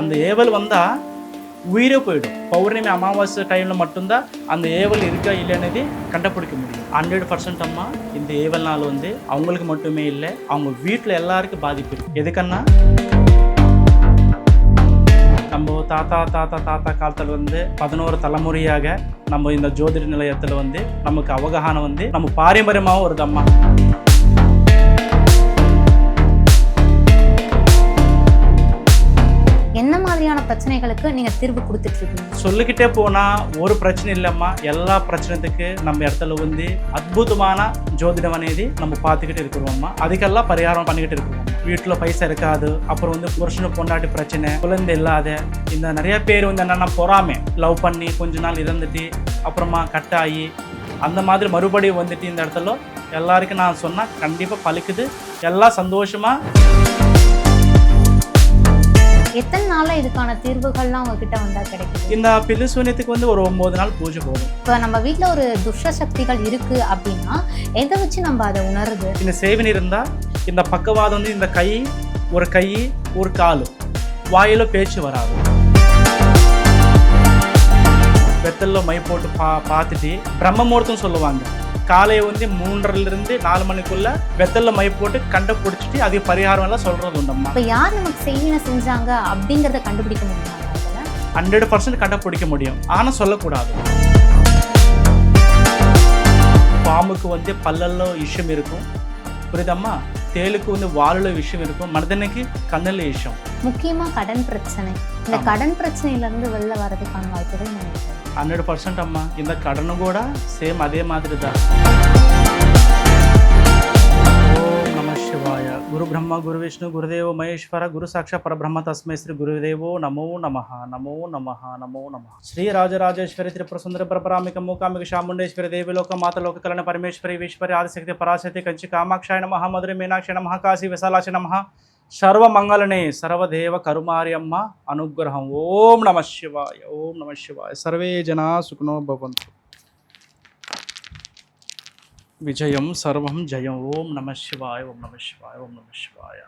அந்த ஏவல் வந்தால் உயிரே போயிடும். பௌர்ணமி அமாவாசை டைமில் மட்டும்தான் அந்த ஏவல் இருக்கா இல்லைன்னது கண்டுபிடிக்க முடியும். ஹண்ட்ரட் பர்சன்ட் அம்மா இந்த ஏவல் நாள் வந்து அவங்களுக்கு மட்டுமே இல்லை அவங்க வீட்டில் எல்லாருக்கும் பாதிப்பு இருக்குது எதுக்கன்னா நம்ம தாத்தா தாத்தா தாத்தா காலத்தில் வந்து பதினோரு தலைமுறையாக நம்ம இந்த ஜோதிட நிலையத்தில் வந்து நமக்கு அவகானம் வந்து நம்ம பாரம்பரியமாகவும் வருது அம்மா. பிரச்சனைகளுக்கு நீங்க தீர்வு கொடுத்துட்டு இருக்கீங்க சொல்லிக்கிட்டே போனால் ஒரு பிரச்சனை இல்லைம்மா எல்லா பிரச்சனைக்கு நம்ம இடத்துல வந்து அற்புதமான ஜோதிடம் అనేది நம்ம பார்த்துக்கிட்டு இருக்கிறோம்மா அதுக்கெல்லாம் பரிகாரம் பண்ணிக்கிட்டு இருக்கிறோம் வீட்டில் பைசா இருக்காது அப்புறம் வந்து புருஷனு பொண்டாட்டி பிரச்சனை குழந்தை இல்லாத இந்த நிறைய பேர் வந்து என்னென்னா பொறாமை லவ் பண்ணி கொஞ்ச நாள் இருந்துட்டு அப்புறமா கட் ஆகி அந்த மாதிரி மறுபடியும் வந்துட்டு இந்த இடத்துல எல்லாருக்கும் நான் சொன்னால் கண்டிப்பாக பலிக்குது எல்லாம் சந்தோஷமாக எத்தனை நாள்ல இதுக்கான தீர்வுகள்லாம் உங்ககிட்ட வந்தா கிடைக்குது இந்த பில்லு சூன்யத்துக்கு வந்து ஒரு ஒம்பது நாள் பூஜை போதும் இப்போ நம்ம வீட்ல ஒரு துஷ்ட சக்திகள் இருக்கு அப்படின்னா எதை வச்சு நம்ம அதை உணருது இந்த சேவன் இருந்தால் இந்த பக்கவாதம் வந்து இந்த கை ஒரு கை ஒரு கால் வாயில பேச்சு வராது. வெத்தல்ல மை போட்டு பா பார்த்துட்டு பிரம்ம முகூர்த்தம் சொல்லுவாங்க. காலையை வந்து மூன்றரைலேருந்து நாலு மணிக்குள்ள வெத்தல்ல மை போட்டு கண்டை பிடிச்சிட்டு அது பரிகாரம் எல்லாம் சொல்றது உண்டம்மா. இப்போ யார் நமக்கு செய்வினை செஞ்சாங்க அப்படிங்கறத கண்டுபிடிக்க முடியுமா ஹண்ட்ரட் பர்சன்ட் கண்டுபிடிக்க முடியும். ஆனால் சொல்லக்கூடாது. பாம்புக்கு வந்து பல்லல்ல விஷம் இருக்கும். புரியுதம்மா? தேளுக்கு வந்து வாலில் விஷம் இருக்கும். மனிதனுக்கு கண்ணில் விஷம். முக்கியமா கடன் பிரச்சனை. இந்த. கடன் பிரச்சனையில இருந்து வெளில வர்றதுக்கான வாய்ப்புகள் நினைக்கிறேன் హండ్రెడ్ పర్సెంట్ అమ్మా. ఇంత కడను కూడా సేమ్ అదే మాదిరిదా? ఓం నమ శివాయ. గురు బ్రహ్మ గురు విష్ణు గురుదేవ మహేశ్వర గురు సాక్ష పరబ్రహ్మ తస్మై శ్రీ గురుదేవో నమో నమ నమో నమ నమో నమ. శ్రీ రాజరాజేశ్వరి త్రిపుర సుందర పరపరామిక మూకామిక శాముండేశ్వరి దేవిలోక మాత లోక కలన పరమేశ్వరి ఈశ్వరి ఆదిశక్తి పరాశక్తి కంచి కామాక్షాయ నమ మధురి మీనాక్షి నమ కాశీ విశాలాక్షి నమ. సర్వమంగళనే సర్వదేవ కరుమార్యమ్మ అనుగ్రహం ఓం నమ శివాయ ఓం నమ శివాయ సర్వే జనా సుఖనో భవంతు విజయం సర్వం జయం ఓం నమ శివాయ ఓం నమ శివాయ ఓం నమ శివాయ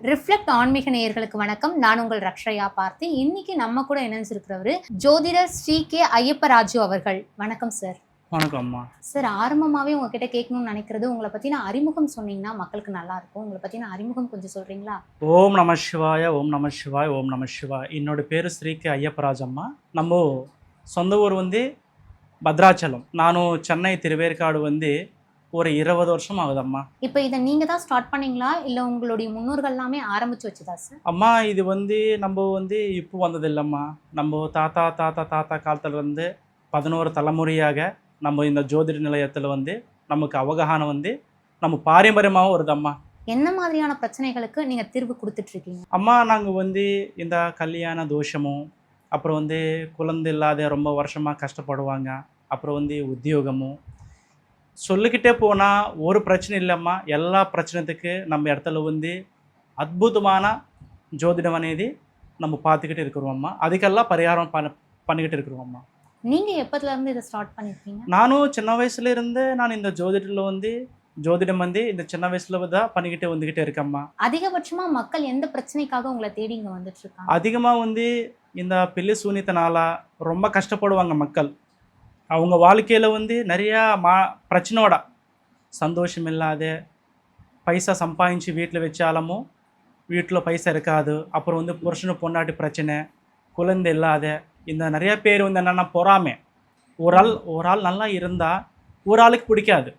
ரிஃப்ளெக்ட் ஆன்மீக நேயர்களுக்கு வணக்கம் நான் உங்கள் ரக்ஷயா பார்த்து இன்னைக்கு நம்ம கூட இணைஞ்சிருக்கிறவரு ஜோதிடர் ஸ்ரீ கே ஐயப்பராஜு அவர்கள் வணக்கம் சார் வணக்கம் அம்மா சார் ஆரம்பமாவே உங்ககிட்ட கேட்கணும்னு நினைக்கிறது உங்களை பத்தின அறிமுகம் சொன்னீங்கன்னா மக்களுக்கு நல்லா இருக்கும். உங்களை பத்தின அறிமுகம் கொஞ்சம் சொல்றீங்களா? ஓம் நம சிவாய ஓம் நம சிவாய ஓம் நம சிவாய் என்னோட பேர் ஸ்ரீ கே ஐயப்பராஜ் அம்மா நம்ம சொந்த ஊர் வந்து பத்ராச்சலம். நானும் சென்னை திருவேற்காடு வந்து ஒரு இருபது வருஷம் ஆகுதம்மா. இப்போ இதை நீங்க தான் ஸ்டார்ட் பண்ணீங்களா? இல்ல உங்களுடைய முன்னோர்கள் எல்லாமே ஆரம்பிச்சு வச்சதா சார்? அம்மா இது வந்து நம்ம வந்து இப்போ வந்தது இல்லைம்மா நம்ம தாத்தா தாத்தா தாத்தா காலத்தில் வந்து பதினோரு தலைமுறையாக நம்ம இந்த ஜோதிட நிலையத்தில் வந்து நமக்கு அவகானம் வந்து நம்ம பாரம்பரியமாகவும் வருதம்மா என்ன மாதிரியான பிரச்சனைகளுக்கு நீங்கள் தீர்வு கொடுத்துட்ருக்கீங்க அம்மா நாங்கள் வந்து இந்த கல்யாண தோஷமும் அப்புறம் வந்து குழந்தை இல்லாத ரொம்ப வருஷமாக கஷ்டப்படுவாங்க அப்புறம் வந்து உத்தியோகமும். சொல்லிக்கிட்டே போனால் ஒரு பிரச்சனை இல்லைம்மா எல்லா பிரச்சனைத்துக்கு நம்ம இடத்துல வந்து அற்புதமான ஜோதிடம் అనేది நம்ம பார்த்துக்கிட்டு இருக்கிறோம்மா அதுக்கெல்லாம் பரிகாரம் பண்ண பண்ணிக்கிட்டு இருக்கிறோம்மா நீங்க எப்பத்துல இருந்து இதை ஸ்டார்ட் பண்ணிருக்கீங்க? நானும் சின்ன வயசுல இருந்து நான் இந்த ஜோதிடத்தில் வந்து ஜோதிடம் வந்து இந்த சின்ன வயசுல தான் பண்ணிக்கிட்டு வந்துக்கிட்டே இருக்கேம்மா அதிகபட்சமா மக்கள் எந்த பிரச்சனைக்காக உங்களை தேடி இங்க வந்துட்டு இருக்காங்க? அதிகமாக வந்து இந்த பில்லு சூனியத்தினால ரொம்ப கஷ்டப்படுவாங்க மக்கள். அவங்க வாழ்க்கையில் வந்து நிறையா மா பிரச்சனையோட சந்தோஷம் இல்லாத பைசா சம்பாதிச்சு வீட்டில் வச்சாலுமோ வீட்டில் பைசா இருக்காது. அப்புறம் வந்து புருஷனு பொண்டாட்டி பிரச்சனை குழந்தை இல்லாத இந்த நிறைய பேர் வந்து என்னென்னா பொறாமை ஒரு ஆள் ஒரு ஆள் நல்லா இருந்தால் ஒரு ஆளுக்கு பிடிக்காது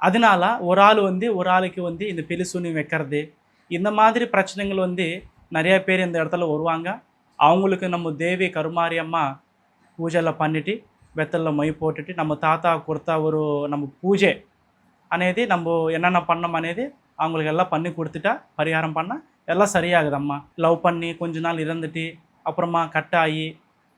அதனால ஒரு ஆள் வந்து ஒரு ஆளுக்கு வந்து இந்த பில்லு சூனியம் வைக்கிறது இந்த மாதிரி பிரச்சனைகள் வந்து நிறைய பேர் இந்த இடத்துல வருவாங்க அவங்களுக்கு நம்ம தேவி கருமாரி அம்மா పూజలు பண்ணிட்டு வெத்தலில் மை போட்டுட்டு நம்ம தாத்தா கொடுத்த ஒரு நம்ம பூஜை అనేది நம்ம என்னென்ன பண்ணோம் అనేది அவங்களுக்கு எல்லாம் பண்ணி கொடுத்துட்டா பரிகாரம் பண்ணால் எல்லாம் சரியாகுதம்மா லவ் பண்ணி கொஞ்ச நாள் இருந்துட்டு அப்புறமா கட் ஆகி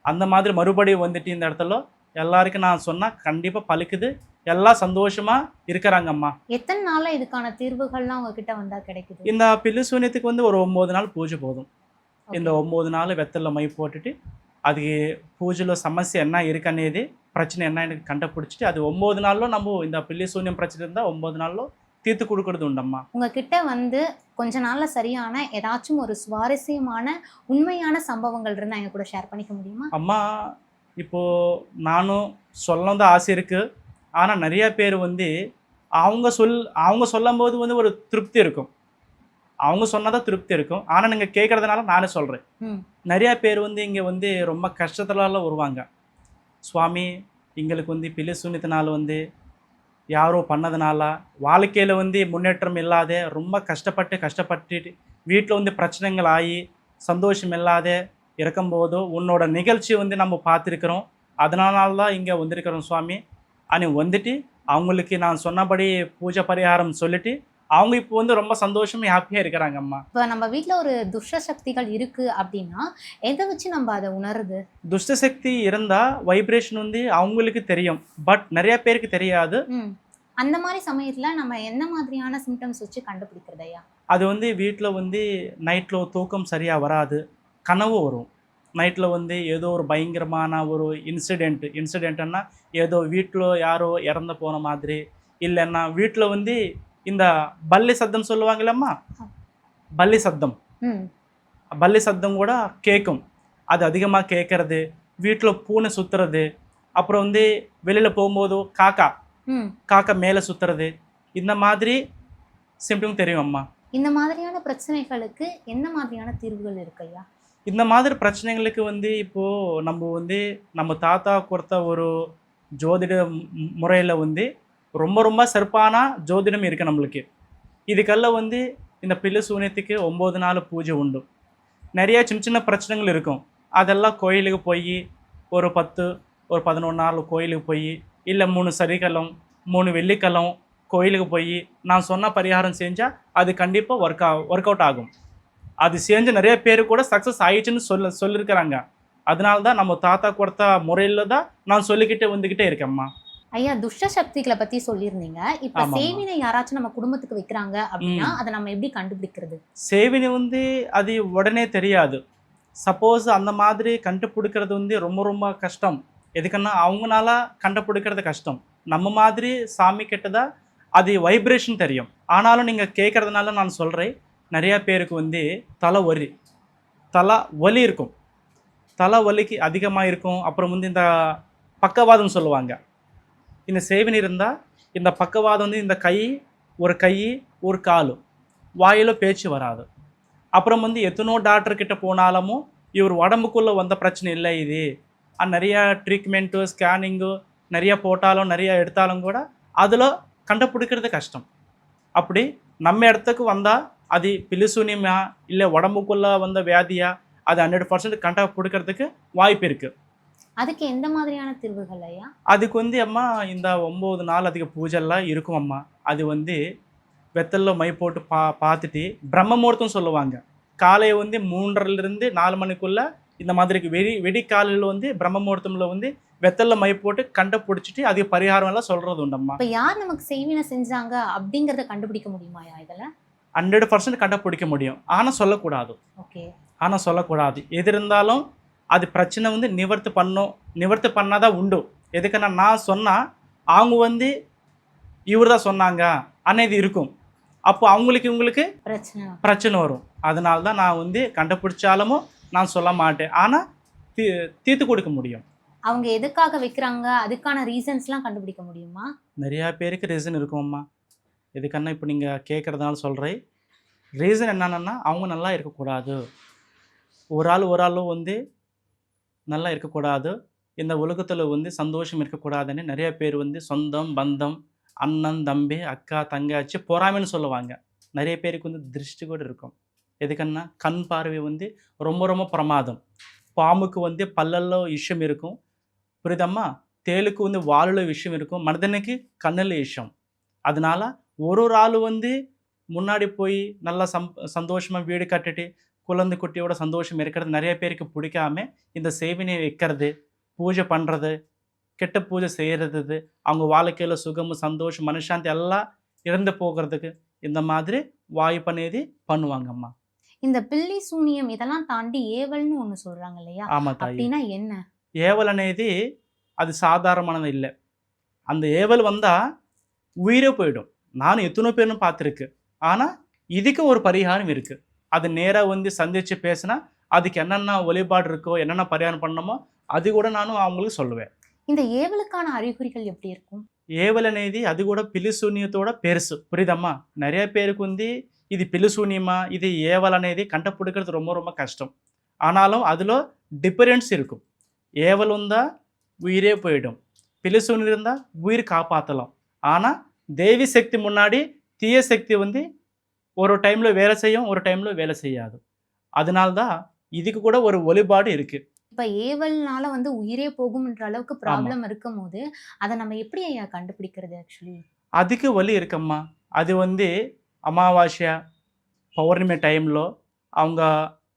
அந்த மாதிரி மறுபடியும் வந்துட்டு இந்த இடத்துல எல்லாருக்கும் நான் சொன்னால் கண்டிப்பாக பழுக்குது எல்லாம் சந்தோஷமாக இருக்கிறாங்கம்மா. எத்தனை நாளில் இதுக்கான தீர்வுகள்லாம் உங்ககிட்ட வந்தால் கிடைக்குது? இந்த பில்லுசூனியத்துக்கு வந்து ஒரு ஒம்பது நாள் பூஜை போதும். இந்த ஒம்பது நாள் வெத்தலில் மை போட்டுட்டு அது பூஜையில் சமஸ்ய என்ன இருக்கு பிரச்சனை என்ன எனக்கு கண்டுபிடிச்சிட்டு அது ஒம்பது நாளில் நம்ம இந்த பில்லி சூன்யம் பிரச்சனை இருந்தால் ஒம்பது நாளில் தீர்த்து கொடுக்கறது உண்டம்மா. உங்ககிட்ட வந்து கொஞ்ச நாள்ல சரியான ஏதாச்சும் ஒரு சுவாரஸ்யமான உண்மையான சம்பவங்கள் இருந்தா எங்க கூட ஷேர் பண்ணிக்க முடியுமா? அம்மா இப்போது நானும் சொல்லணும் தான் ஆசை இருக்குது ஆனால் நிறைய பேர் வந்து அவங்க சொல் அவங்க சொல்லும்போது வந்து ஒரு திருப்தி இருக்கும். அவங்க சொன்னதான் திருப்தி இருக்கும். ஆனால் நீங்கள் கேட்குறதுனால நானே சொல்கிறேன் ம். நிறைய பேர் வந்து இங்கே வந்து ரொம்ப கஷ்டத்துலலாம் வருவாங்க சுவாமி எங்களுக்கு வந்து பிள்ளை சூன்யத்தினால வந்து யாரோ பண்ணதுனால வாழ்க்கையில் வந்து முன்னேற்றம் இல்லாத ரொம்ப கஷ்டப்பட்டு கஷ்டப்பட்டு வீட்டில் வந்து பிரச்சனைகள் ஆகி சந்தோஷம் இல்லாத இருக்கும்போது உன்னோட நிகழ்ச்சி வந்து நம்ம பார்த்துருக்குறோம். அதனால தான் இங்கே வந்திருக்கிறோம் சுவாமி. அனி வந்துட்டு அவங்களுக்கு நான் சொன்னபடி பூஜை பரிகாரம் சொல்லிவிட்டு அவங்க இப்போ வந்து ரொம்ப சந்தோஷமா ஹாப்பியாக இருக்கிறாங்க அம்மா. இப்போ நம்ம வீட்ல ஒரு துஷ்ட சக்திகள் இருக்கு அப்படின்னா எதை வச்சு நம்ம அதை உணருது? துஷ்ட சக்தி இருந்தால் வைப்ரேஷன் வந்து அவங்களுக்கு தெரியும். பட் நிறைய பேருக்கு தெரியாது. அந்த மாதிரி சமயத்துல நம்ம என்ன மாதிரியான சிம்டம்ஸ் வச்சு கண்டுபிடிக்கிறது ஐயா? அது வந்து வீட்டில் வந்து நைட்டில் தூக்கம் சரியாக வராது. கனவு வரும். நைட்டில் வந்து ஏதோ ஒரு பயங்கரமான ஒரு இன்சிடெண்ட் இன்சிடெண்ட்னா ஏதோ வீட்டில் யாரோ இறந்து போன மாதிரி. இல்லைன்னா வீட்டில் வந்து இந்த பல்லி சத்தம் சொல்லுவாங்களம்மா பல்லி சத்தம். பல்லி சத்தம் கூட கேட்கும் அது அதிகமாக கேட்கறது வீட்டில் பூனை சுற்றுறது அப்புறம் வந்து வெளியில் போகும்போது காக்கா. காக்கா மேலே சுற்றுறது இந்த மாதிரி சிம்டம் தெரியும் அம்மா இந்த மாதிரியான பிரச்சனைகளுக்கு என்ன மாதிரியான தீர்வுகள் இருக்கு ஐயா? இந்த மாதிரி பிரச்சனைகளுக்கு வந்து இப்போது நம்ம வந்து நம்ம தாத்தா கொடுத்த ஒரு ஜோதிட முறையில் வந்து ரொம்ப ரொம்ப சிறப்பான ஜோதிடம் இருக்குது நம்மளுக்கு. இதுக்கெல்லாம் வந்து இந்த பில்லு சூனியத்துக்கு ஒம்பது நாள் பூஜை உண்டு. நிறைய சின்ன சின்ன பிரச்சனைகள் இருக்கும். அதெல்லாம் கோயிலுக்கு போய் ஒரு பத்து ஒரு பதினொன்று நாள் கோயிலுக்கு போய் இல்லை மூணு சனிக்கிழம் மூணு வெள்ளிக்கலம் கோயிலுக்கு போய் நான் சொன்ன பரிகாரம் செஞ்சால் அது கண்டிப்பாக ஒர்க் ஆ ஒர்க் அவுட் ஆகும். அது செஞ்சு நிறைய பேர் கூட சக்ஸஸ் ஆயிடுச்சுன்னு சொல்ல சொல்லியிருக்கிறாங்க அதனால தான் நம்ம தாத்தா கொடுத்த முறையில் தான் நான் சொல்லிக்கிட்டே வந்துக்கிட்டே இருக்கேம்மா. ஐயா துஷ்ட சக்திகளை பத்தி சொல்லியிருந்தீங்க. இப்ப. சேவினை யாராச்சும் நம்ம குடும்பத்துக்கு வைக்கிறாங்க அப்படின்னா அதை நம்ம எப்படி கண்டுபிடிக்கிறது? சேவினி வந்து அது உடனே தெரியாது. சப்போஸ் அந்த மாதிரி கண்டுபிடிக்கிறது வந்து ரொம்ப ரொம்ப கஷ்டம். எதுக்குன்னா அவங்கனால கண்டுபிடிக்கிறது கஷ்டம். நம்ம மாதிரி சாமி கிட்டதா அது வைப்ரேஷன் தெரியும். ஆனாலும் நீங்கள் கேட்குறதுனால நான் சொல்கிறேன் நிறையா பேருக்கு வந்து தலை வலி. தலை வலி இருக்கும். தலை வலிக்கு அதிகமாக இருக்கும். அப்புறம் வந்து இந்த பக்கவாதம் சொல்லுவாங்க. இந்த சேவினி இருந்தால் இந்த பக்கவாதம் வந்து இந்த கை ஒரு கை ஒரு கால். வாயிலோ பேச்சு வராது. அப்புறம் வந்து எத்தனோ டாக்டர்கிட்ட போனாலும் இவர் உடம்புக்குள்ளே வந்த பிரச்சனை இல்லை இது. நிறையா ட்ரீட்மெண்ட்டு ஸ்கேனிங்கு நிறைய போட்டாலும் நிறைய எடுத்தாலும் கூட அதில் கண்டுபிடிக்கிறது கஷ்டம். அப்படி நம்ம இடத்துக்கு வந்தால் அது பிலிசூனியமா இல்லை உடம்புக்குள்ளே வந்த வியாதியா அது ஹண்ட்ரட் பர்சன்ட் கண்டுபிடிக்கிறதுக்கு வாய்ப்பு இருக்குது அதுக்கு எந்த மாதிரியான தீர்வுகள் ஐயா? அதுக்கு வந்து அம்மா இந்த ஒம்பது நாள் அதுக்கு பூஜைலாம் இருக்கும் அம்மா. அது வந்து வெத்தல்ல மை போட்டு பா பார்த்துட்டு பிரம்ம முகூர்த்தம் சொல்லுவாங்க. காலை வந்து மூன்றரைலேருந்து நாலு மணிக்குள்ள இந்த மாதிரி வெடி வெடிக்காலையில் வந்து பிரம்ம முகூர்த்தம்ல வந்து வெத்தல்ல மை போட்டு கண்டை பிடிச்சிட்டு அதுக்கு பரிகாரம் எல்லாம் சொல்றது உண்டம்மா இப்ப யார் நமக்கு செய்வினை செஞ்சாங்க அப்படிங்கறத கண்டுபிடிக்க முடியுமா இதுல? ஹண்ட்ரட் பர்சன்ட் கண்டுபிடிக்க முடியும். ஆனால் சொல்லக்கூடாது. ஓகே. ஆனால் சொல்லக்கூடாது. எது இருந்தாலும் அது பிரச்சனை வந்து நிவர்த்தி பண்ணும் நிவர்த்தி பண்ணாதான் உண்டு. எதுக்குன்னா நான் சொன்னால் அவங்க வந்து இவர் தான் சொன்னாங்க இது இருக்கும். அப்போ அவங்களுக்கு இவங்களுக்கு பிரச்சனை பிரச்சனை வரும். அதனால தான் நான் வந்து கண்டுபிடிச்சாலும் நான் சொல்ல மாட்டேன். ஆனால் தீ தீர்த்து கொடுக்க முடியும். அவங்க எதுக்காக வைக்கிறாங்க? அதுக்கான ரீசன்ஸ்லாம் கண்டுபிடிக்க முடியுமா? நிறையா பேருக்கு ரீசன் இருக்கும்மா. எதுக்கன்னா இப்போ நீங்கள் கேட்குறதுனால சொல்கிறேன் ரீசன் என்னென்னா அவங்க நல்லா இருக்கக்கூடாது. ஒரு ஆள் ஒரு ஆள் வந்து நல்லா இருக்கக்கூடாது. இந்த உலகத்தில் வந்து சந்தோஷம் இருக்கக்கூடாதுன்னு நிறைய பேர் வந்து சொந்தம் பந்தம் அண்ணன் தம்பி அக்கா தங்காச்சி பொறாமைன்னு சொல்லுவாங்க. நிறைய பேருக்கு வந்து திருஷ்டி கூட இருக்கும். எதுக்கன்னா கண் பார்வை வந்து ரொம்ப ரொம்ப பிரமாதம். பாம்புக்கு வந்து பல்லல்ல விஷயம் இருக்கும். புரியுதம்மா? தேலுக்கு வந்து வாலில் விஷயம் இருக்கும். மனிதனுக்கு கண்ணில் விஷயம் அதனால ஒரு ஒரு ஆள் வந்து முன்னாடி போய் நல்லா சம் சந்தோஷமாக வீடு கட்டிட்டு குழந்தை குட்டியோட சந்தோஷம் இருக்கிறது நிறைய பேருக்கு பிடிக்காம இந்த சேவினை வைக்கிறது பூஜை பண்ணுறது கெட்ட பூஜை செய்கிறது அவங்க வாழ்க்கையில் சுகமும் சந்தோஷம் மனசாந்தி எல்லாம் இறந்து போகிறதுக்கு இந்த மாதிரி வாய்ப்பு అనేది பண்ணுவாங்கம்மா இந்த பில்லி சூனியம் இதெல்லாம் தாண்டி ஏவல்னு ஒண்ணு சொல்றாங்க இல்லையா ஆமாம் தாயி அப்படின்னா என்ன ஏவல் అనేది అది సాధారణమైనది இல்லை அந்த ஏவல் வந்தால் உயிரே போயிடும் நானும் எத்தனை பேர்னு பார்த்துருக்கு ஆனால் இதுக்கு ஒரு பரிகாரம் இருக்குது அது நேராக வந்து சந்தித்து பேசினா அதுக்கு என்னென்ன வழிபாடு இருக்கோ என்னென்ன பரிகாரம் பண்ணணுமோ அது கூட நானும் அவங்களுக்கு சொல்லுவேன் இந்த ஏவலுக்கான அறிகுறிகள் எப்படி இருக்கும் ஏவல் అనేది అది కూడా పిలుశూన్యతోడ పెరుసు పురిదమ్మా నరే పేరుకు ఉంది ఇది పిలుశూన్యమా ఇది ఏవల్ అనేది కంట పుడికడదు రొమ్మ రొమ్మ కష్టం ఆనాలం అదిలో డిఫరెన్స్ ఇరుకు ఏవల్ ఉందా ఉయిరే పోయడం పిలుశూన్యం ఉందా ఉయిర్ కాపాతలం ఆనా దేవి శక్తి మున్నాడి తీయ శక్తి ఉంది ஒரு டைமில் வேலை செய்யும் ஒரு டைமில் வேலை செய்யாது. அதனால்தான் இதுக்கு கூட ஒரு வழிபாடு இருக்குது இப்போ ஏவல்னால வந்து உயிரே போகும்ன்ற அளவுக்கு ப்ராப்ளம் இருக்கும் போது அதை நம்ம எப்படி ஐயா கண்டுபிடிக்கிறது ஆக்சுவலி அதுக்கு வலி இருக்கம்மா. அது வந்து அமாவாசையா பௌர்ணமி டைமில் அவங்க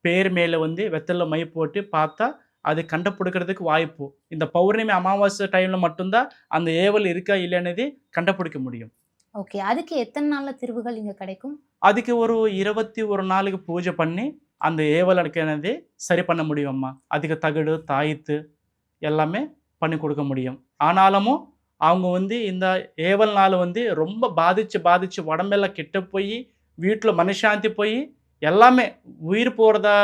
பேர் மேலே வந்து வெத்தலில் மை போட்டு பார்த்தா அது கண்டுபிடிக்கிறதுக்கு வாய்ப்பு. இந்த பௌர்ணமி அமாவாசை டைமில் மட்டும்தான் அந்த ஏவல் இருக்கா இல்லைன்னது கண்டுபிடிக்க முடியும். ஓகே. அதுக்கு எத்தனை நாளில் திருவுகள் இங்கே கிடைக்கும்? அதுக்கு ஒரு இருபத்தி ஒரு நாளுக்கு பூஜை பண்ணி அந்த ஏவல் அடக்கினது சரி பண்ண முடியும்மா? அதுக்கு தகடு தாயத்து எல்லாமே பண்ணி கொடுக்க முடியும். ஆனாலும் அவங்க வந்து இந்த ஏவல் நாள் வந்து ரொம்ப பாதித்து பாதித்து உடம்பெல்லாம் கெட்டு போய் வீட்டில் மனசாந்தி போய் எல்லாமே உயிர் போகிறதா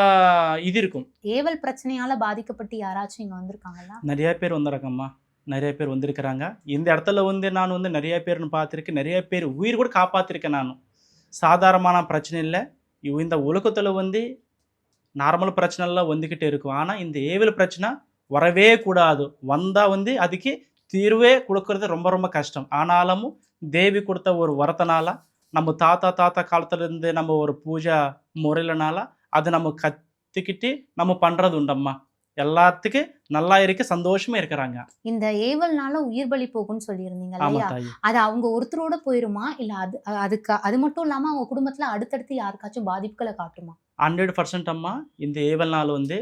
இது இருக்கும். ஏவல் பிரச்சனையால் பாதிக்கப்பட்டு யாராச்சும் இங்கே வந்திருக்காங்களா? நிறையா பேர் வந்திருக்கம்மா நிறைய பேர் வந்திருக்கிறாங்க. இந்த இடத்துல வந்து நான் வந்து நிறைய பேர்னு பார்த்துருக்கேன். நிறைய பேர் உயிர் கூட காப்பாற்றிருக்கேன் நான். சாதாரணமான பிரச்சனை இல்லை. இந்த உலகத்தில் வந்து நார்மல் பிரச்சனைலாம் வந்துக்கிட்டே இருக்கும். ஆனால் இந்த ஏவல் பிரச்சனை வரவே கூடாது. வந்தால் வந்து அதுக்கு தீர்வே கொடுக்கறது ரொம்ப ரொம்ப கஷ்டம். ஆனாலும் தேவி கொடுத்த ஒரு வரத்தனால நம்ம தாத்தா தாத்தா காலத்துலேருந்து நம்ம ஒரு பூஜா முறையிலனால அது நம்ம கற்றுக்கிட்டு நம்ம பண்ணுறது உண்டம்மா எல்லாத்துக்கும் நல்லா இருக்கு சந்தோஷமா இருக்கிறாங்க இந்த ஏவல்னால உயிர் பலி போகும்னு சொல்லியிருந்தீங்க ஆமா இல்லையா தாயி அது அவங்க ஒருத்தரோட போயிருமா இல்ல அது அ- அதுக்கு அது மட்டும் இல்லாம அவங்க குடும்பத்துல அடுத்தடுத்து யாருக்காச்சும் பாதிப்புகளை காட்டுமா ஹண்ட்ரட் பர்சன்ட் அம்மா இந்த ஏவல் நாள் வந்து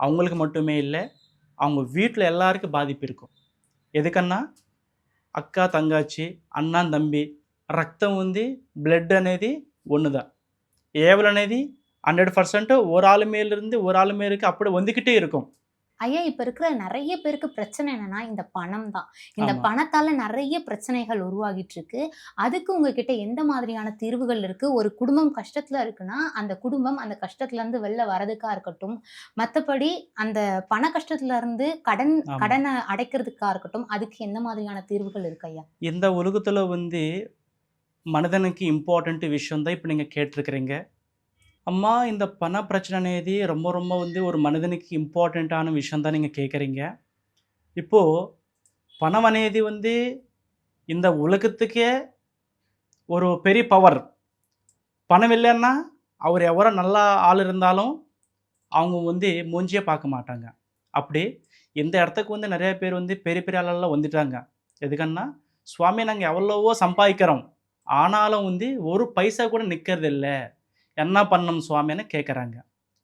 அவங்களுக்கு மட்டுமே இல்லை அவங்க வீட்டில் எல்லாருக்கும் பாதிப்பு இருக்கும் ఎదుకన్నా అక్క తంగాచి అన్న తంబి రక్తం ఉంది బ్లడ్ అనేది ஒண்ணுதான் ஏவல் అనేది ஹண்ட்ரட் பர்சன்ட் ஒரு ஆள் மேலிருந்து ஒரு ஆள் மேலுக்கு அப்படி வந்துக்கிட்டே இருக்கும். ஐயா இப்ப இருக்கிற நிறைய பேருக்கு பிரச்சனை என்னன்னா இந்த பணம் தான். இந்த. பணத்தால நிறைய பிரச்சனைகள் உருவாகிட்டு இருக்கு. அதுக்கு உங்ககிட்ட எந்த மாதிரியான தீர்வுகள் இருக்கு? ஒரு குடும்பம் கஷ்டத்துல இருக்குன்னா அந்த குடும்பம் அந்த கஷ்டத்துல இருந்து வெளில வரதுக்கா இருக்கட்டும் மத்தபடி அந்த பண கஷ்டத்துல இருந்து கடன். கடனை அடைக்கிறதுக்கா இருக்கட்டும் அதுக்கு எந்த மாதிரியான தீர்வுகள் இருக்கு ஐயா? இந்த உலகத்தில் வந்து மனிதனுக்கு இம்பார்ட்டண்ட் விஷயம் தான் இப்போ நீங்கள் கேட்டிருக்கிறீங்க. அம்மா இந்த పణ ప్రచన అనేది ரொம்ப ரொம்ப வந்து ஒரு மனிதனுக்கு இம்பார்ட்டண்ட்டான விஷயம் தான் நீங்கள் கேட்குறீங்க. இப்போது பணம் అనేది வந்து இந்த உலகத்துக்கே ஒரு பெரிய பவர் பணம் இல்லைன்னா அவர் எவரோ நல்ல ஆள் இருந்தாலும் அவங்க வந்து மூஞ்சியே பார்க்க மாட்டாங்க. அப்படி இந்த இடத்துக்கு வந்து நிறைய பேர் வந்து பெரிய பெரிய ஆளெல்லாம் வந்துட்டாங்க. எதுக்கன்னா சுவாமி நாங்கள் எவ்வளவோ சம்பாதிக்கிறோம். ஆனாலும் வந்து ஒரு பைசா கூட நிற்கிறது இல்லை என்ன பண்ணணும் சுவாமின்னு கேட்குறாங்க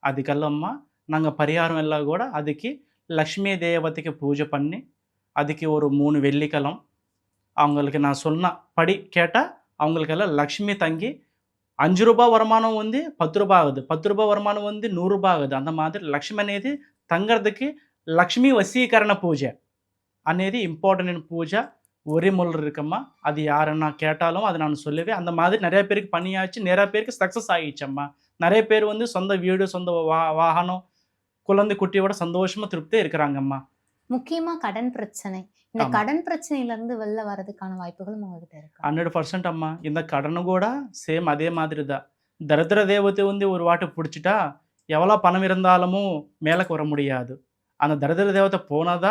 அதுக்கெல்லாமா நாங்கள் பரிகாரம் எல்லாம் கூட அதுக்கு லக்ஷ்மி தேவதைக்கு பூஜை பண்ணி அதுக்கு ஒரு மூணு வெள்ளிக்கலம் அவங்களுக்கு நான் சொன்ன படி கேட்டால் அவங்களுக்கெல்லாம் லக்ஷ்மி தங்கி அஞ்சு ரூபாய் வருமானம் வந்து பத்து ரூபா ஆகுது. பத்து ரூபாய் வருமானம் வந்து நூறுரூபா ஆகுது. அந்த மாதிரி லக்ஷ்மி అనేది తంగర్దకి లక్ష్మీ వశీకరణ పూజ అనేది ఇంపార్టెంట్ పూజ ஒரே முறையில் இருக்கம்மா. அது யாருன்னா கேட்டாலும் அதை நான் சொல்லுவேன். அந்த மாதிரி நிறைய பேருக்கு பணியாச்சு நிறைய பேருக்கு சக்ஸஸ் ஆகிடுச்சம்மா நிறைய பேர் வந்து சொந்த வீடு சொந்த வா வாகனம் குழந்தை குட்டியோட சந்தோஷமா திருப்தியே இருக்கிறாங்கம்மா. முக்கியமா கடன் பிரச்சனை. இந்த கடன் பிரச்சனையில இருந்து வெளில வர்றதுக்கான வாய்ப்புகளும் உங்ககிட்ட இருக்கு? ஹண்ட்ரட் பர்சன்ட் அம்மா. இந்த கடனும் கூட சேம் அதே மாதிரி தான். தரித்திர தேவத்தை வந்து ஒரு வாட்டி பிடிச்சிட்டா எவ்வளோ பணம் இருந்தாலும் மேலே வர முடியாது. அந்த தரித்திர தேவத்தை போனால்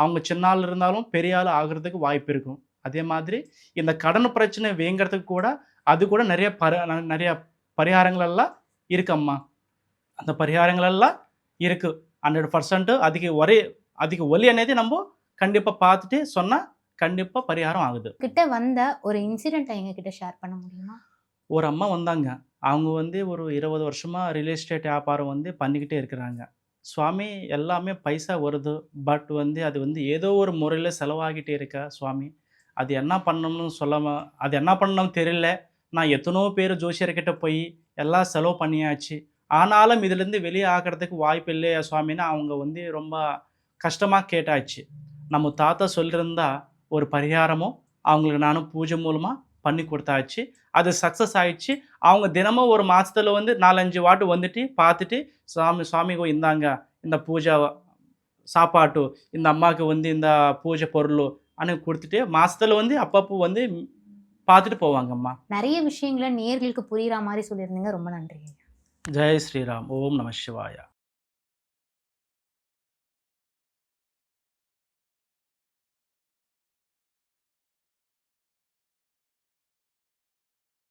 அவங்க சின்ன ஆள் இருந்தாலும் பெரிய ஆள் ஆகிறதுக்கு வாய்ப்பு இருக்கும் அதே மாதிரி இந்த கடன் பிரச்சனை வேங்கிறதுக்கு கூட அது கூட நிறைய பரி நிறைய பரிகாரங்கள் எல்லாம் இருக்கும்மா அந்த பரிகாரங்கள் எல்லாம் இருக்கு హండ్రెడ్ పర్సెంట్ அதுக்கு ஒரே அதுக்கு ஒலி అనేది நம்ம கண்டிப்பாக பார்த்துட்டு சொன்னால் கண்டிப்பாக பரிகாரம் ஆகுது கிட்ட வந்த ஒரு இன்சிடென்ட் எங்க கிட்ட ஷேர் பண்ண முடியுமா ஒரு அம்மா வந்தாங்க அவங்க வந்து ஒரு இருபது வருஷமாக ரியல் எஸ்டேட் வியாபாரம் வந்து பண்ணிக்கிட்டே இருக்கிறாங்க சுவாமி எல்லாமே பைசா வருது. பட் வந்து அது வந்து ஏதோ ஒரு முறையில் செலவாகிட்டே இருக்கா சுவாமி? அது என்ன பண்ணணும்னு சொல்லாமல் அது என்ன பண்ணணும் தெரியல. நான் எத்தனோ பேர் ஜோசியர்கிட்ட போய் எல்லாம் செலவு பண்ணியாச்சு. ஆனாலும் இதுலேருந்து வெளியே ஆகிறதுக்கு வாய்ப்பு இல்லையா சுவாமின்னு அவங்க வந்து ரொம்ப கஷ்டமாக கேட்டாச்சு. நம்ம தாத்தா சொல்லியிருந்தா ஒரு பரிகாரமும் அவங்களுக்கு நானும் பூஜை மூலமாக பண்ணி கொடுத்தாச்சு. அது சக்ஸஸ் ஆயிடுச்சு. அவங்க தினமும் ஒரு மாசத்துல வந்து நாலஞ்சு வாட்டு வந்துட்டு பார்த்துட்டு சுவாமி சுவாமிகோ இந்தாங்க இந்த பூஜை சாப்பாட்டு இந்த அம்மாவுக்கு வந்து இந்த பூஜை பொருள் அனு கொடுத்துட்டு மாசத்துல வந்து அப்பப்போ வந்து பார்த்துட்டு போவாங்கம்மா. நிறைய விஷயங்களை நேர்களுக்கு புரியுற மாதிரி சொல்லியிருந்தீங்க. ரொம்ப நன்றி ஜெய் ஸ்ரீராம். ஓம் நம சிவாயா.